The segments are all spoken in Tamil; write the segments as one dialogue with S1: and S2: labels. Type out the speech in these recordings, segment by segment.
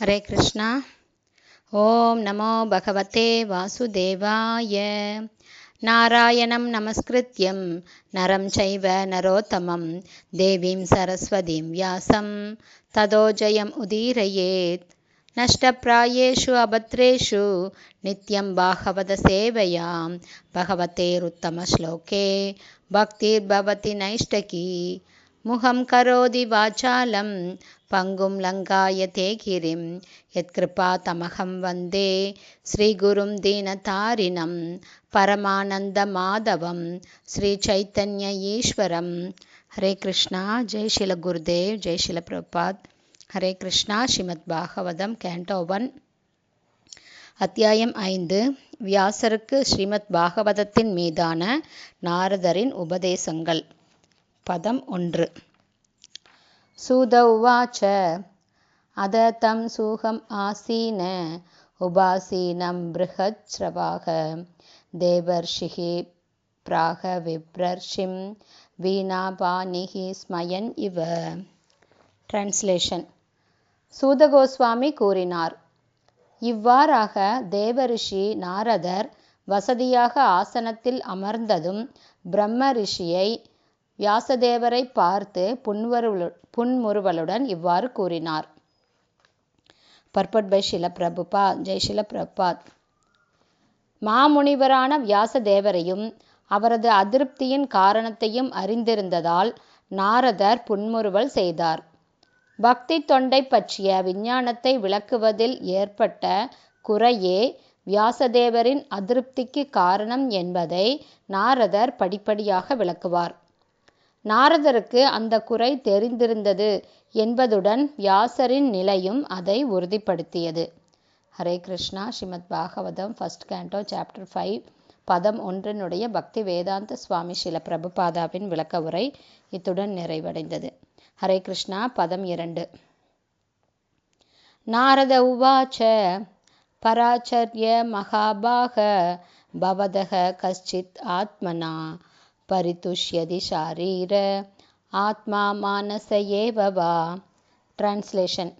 S1: हरे कृष्णा। ॐ नमो भगवते वासुदेवाय। नारायणं नमस्कृत्यं नरं चैव नरोत्तमं देवीं सरस्वतीं व्यासं ततो जयम् उदीरयेत्। नष्टप्रायेषु अभद्रेषु नित्यं बाहवदसेवयां भगवतेरुत्तमश्लोके भक्तिर्भवति नैष्टकी। मुखं करोति वाचालं பங்கும் லங்காய தேகிரிம். எத்கிருபா தமகம் வந்தே. ஸ்ரீகுரும் தீனதாரிணம் பரமானந்த மாதவம். ஸ்ரீ சைத்தன்ய ஈஸ்வரம். ஹரே கிருஷ்ணா. ஜெய் ஷில குருதேவ். ஜெய் ஷில பிரபாத். ஹரே கிருஷ்ணா. ஸ்ரீமத் பாகவதம். கேண்டோவன் அத்தியாயம் ஐந்து. வியாசருக்கு ஸ்ரீமத் பாகவதத்தின் மீதான நாரதரின் உபதேசங்கள். பதம் ஒன்று. சூத உவாச்ச அத தம் சூகம் ஆசீன உபாசீனம் பிருஹச்ரவாக தேவர்ஷிகி பிராக விப்ரர்ஷிம் வீணாபாணிகி ஸ்மயன் இவ டிரான்ஸ்லேஷன் சூதகோஸ்வாமி கூறினார் இவ்வாறாக தேவரிஷி நாரதர் வசதியாக ஆசனத்தில் அமர்ந்ததும் பிரம்ம ரிஷியை வியாசதேவரை பார்த்து புன்வரு புன்முறுவலுடன் இவ்வாறு கூறினார். பர்பட் பை ஷில பிரபுபா ஜெய் ஷில பிரபாத் மாமுனிவரான வியாசதேவரையும் அவரது அதிருப்தியின் காரணத்தையும் அறிந்திருந்ததால் நாரதர் புன்முறுவல் செய்தார். பக்தி தொண்டை பற்றிய விஞ்ஞானத்தை விளக்குவதில் ஏற்பட்ட குறையே வியாசதேவரின் அதிருப்திக்கு காரணம் என்பதை நாரதர் படிப்படியாக விளக்குவார். நாரதருக்கு அந்த குறை தெரிந்திருந்தது என்பதுடன் வியாசரின் நிலையும் அதை உறுதிப்படுத்தியது. Hare Krishna. Srimad Bhagavatam first canto chapter five பதம் ஒன்றினுடைய பக்தி வேதாந்த சுவாமி சில பிரபுபாதாவின் விளக்க உரை இத்துடன் நிறைவடைந்தது. ஹரே கிருஷ்ணா. பதம் இரண்டு. நாரத உவாச்ச பராச்சரிய மகாபாக பவதக கஷ்டித் ஆத்மனா பரிதுஷ்யதி ஷாரீர ஆத்மா மானச ஏவவா டிரான்ஸ்லேஷன்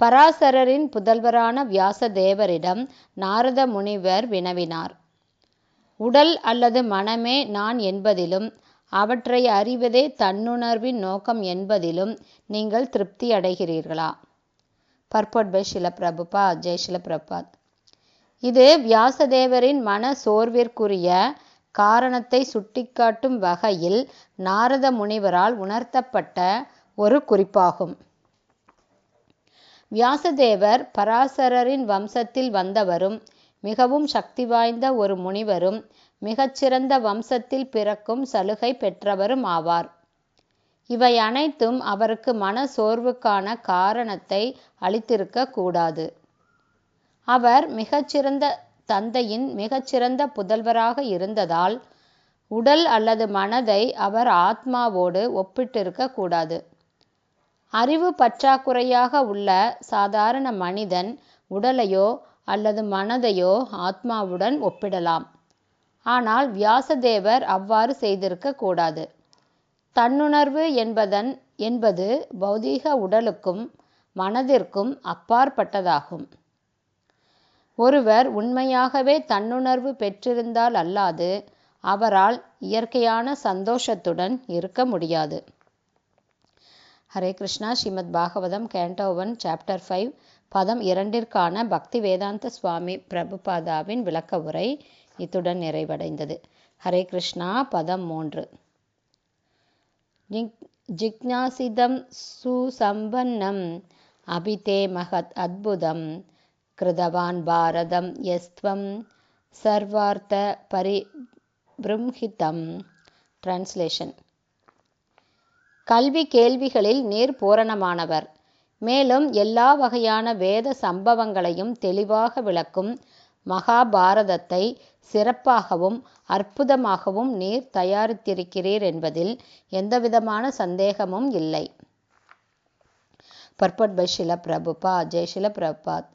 S1: பராசரரின் புதல்வரான வியாசதேவரிடம் நாரத முனிவர் வினவினார். உடல் அல்லது மனமே நான் என்பதிலும் அவற்றை அறிவதே தன்னுணர்வின் நோக்கம் என்பதிலும் நீங்கள் திருப்தி அடைகிறீர்களா? பர்பட் பை ஷில பிரபுபா ஜெய் ஷில பிரபாத் இது வியாசதேவரின் மன சோர்விற்குரிய காரணத்தை சுட்டிக்காட்டும் வகையில் நாரத முனிவரால் உணர்த்தப்பட்ட ஒரு குறிப்பாகும். வியாசதேவர் பராசரரின் வம்சத்தில் வந்தவரும் மிகவும் சக்தி வாய்ந்த ஒரு முனிவரும் மிகச்சிறந்த வம்சத்தில் பிறக்கும் சலுகை பெற்றவரும் ஆவார். இவை அனைத்தும் அவருக்கு மன சோர்வுக்கான காரணத்தை அளித்திருக்க கூடாது. அவர் மிகச்சிறந்த தந்தையின் மிகச்சிறந்த புதல்வராக இருந்ததால் உடல் அல்லது மனதை அவர் ஆத்மாவோடு ஒப்பிட்டிருக்க கூடாது. அறிவு பற்றாக்குறையாக உள்ள சாதாரண மனிதன் உடலையோ அல்லது மனதையோ ஆத்மாவுடன் ஒப்பிடலாம். ஆனால் வியாசதேவர் அவ்வாறு செய்திருக்க கூடாது. தன்னுணர்வு என்பதன் என்பது பௌதீக உடலுக்கும் மனதிற்கும் அப்பாற்பட்டதாகும். ஒருவர் உண்மையாகவே தன்னுணர்வு பெற்றிருந்தால் அல்லாது அவரால் இயற்கையான சந்தோஷத்துடன் இருக்க முடியாது. Hare Krishna Srimad Bhagavatam canto one chapter five பதம் இரண்டிற்கான பக்தி வேதாந்த சுவாமி பிரபுபாதாவின் விளக்க உரை இத்துடன் நிறைவடைந்தது. ஹரே கிருஷ்ணா பதம் மூன்று. ஜிக்ஞாசிதம் சுசம்பன்னம் அபிதே மகத் அத்புதம். கிருதவான் பாரதம் எஸ்துவம் சர்வார்த்த பரிபிரம்ஹிதம் டிரான்ஸ்லேஷன் கல்வி கேள்விகளில் நீர் பூரணமானவர். மேலும் எல்லா வகையான வேத சம்பவங்களையும் தெளிவாக விளக்கும் மகாபாரதத்தை சிறப்பாகவும் அற்புதமாகவும் நீர் தயாரித்திருக்கிறீர் என்பதில் எந்தவிதமான சந்தேகமும் இல்லை. பர்பட் பை ஷில பிரபுபா ஜெய் ஷில பிரபாத்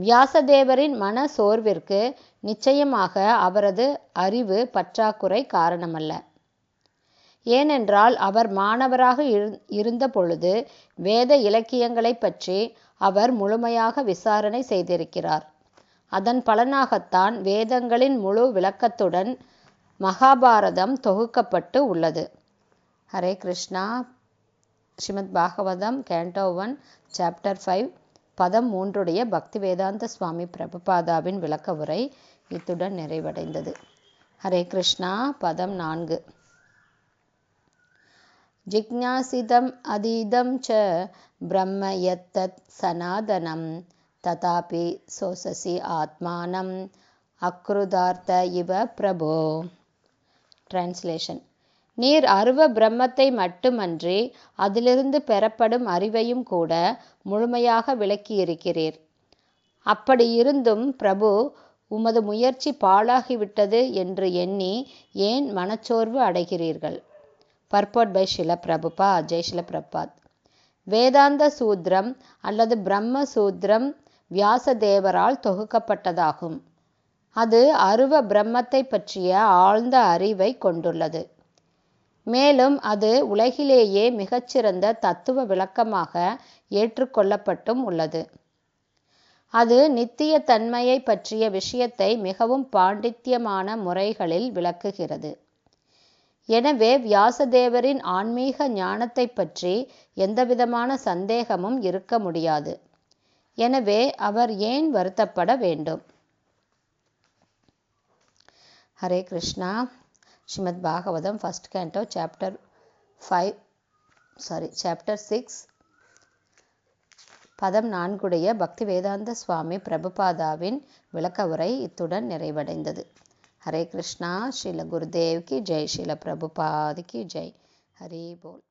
S1: வியாசதேவரின் மன சோர்விற்கு நிச்சயமாக அவரது அறிவு பற்றாக்குறை காரணமல்ல. ஏனென்றால் அவர் மாணவராக இருந்த பொழுது வேத இலக்கியங்களைப் பற்றி அவர் முழுமையாக விசாரணை செய்திருக்கிறார். அதன் பலனாகத்தான் வேதங்களின் முழு விளக்கத்துடன் மகாபாரதம் தொகுக்கப்பட்டு உள்ளது. Hare Krishna. Srimad Bhagavatam canto one chapter five. பதம் மூன்றுடைய பக்தி வேதாந்த சுவாமி பிரபுபாதாவின் விளக்க உரை இத்துடன் நிறைவடைந்தது. ஹரே கிருஷ்ணா பதம் நான்கு. ஜிக்ஞாசிதம் அதீதம் ச பிரம்ம எத்தத் சனாதனம் ததாபி சோசசி ஆத்மானம் அக்ருதார்த்த இவ பிரபோ. டிரான்ஸ்லேஷன் நீர் அருவ பிரம்மத்தை மட்டுமன்றி அதிலிருந்து பெறப்படும் அறிவையும் கூட முழுமையாக விளக்கியிருக்கிறீர். அப்படி இருந்தும் பிரபு உமது முயற்சி பாழாகிவிட்டது என்று எண்ணி ஏன் மனச்சோர்வு அடைகிறீர்கள்? பர்போட் பை ஷில பிரபுபா அஜய் ஷில பிரபாத் வேதாந்த சூத்திரம் அல்லது பிரம்ம சூத்திரம் வியாசதேவரால் தொகுக்கப்பட்டதாகும். அது அருவ பிரம்மத்தை பற்றிய ஆழ்ந்த அறிவை கொண்டுள்ளது. மேலும் அது உலகிலேயே மிகச்சிறந்த தத்துவ விளக்கமாக ஏற்றுக்கொள்ளப்பட்டும் உள்ளது. அது நித்திய தன்மையை பற்றிய விஷயத்தை மிகவும் பாண்டித்யமான முறைகளில் விளக்குகிறது. எனவே வியாசதேவரின் ஆன்மீக ஞானத்தை பற்றி எந்தவிதமான சந்தேகமும் இருக்க முடியாது. எனவே அவர் ஏன் வருத்தப்பட வேண்டும்? Hare Krishna. Srimad Bhagavatam first canto chapter five sorry chapter six பதம் நான்குடைய பக்தி வேதாந்த சுவாமி பிரபுபாதாவின் விளக்க உரை இத்துடன் நிறைவடைந்தது. ஹரே கிருஷ்ணா ஸ்ரீல குருதேவ்கி ஜெய் ஸ்ரீல பிரபுபாதிக்கு ஜெய். ஹரி போல்.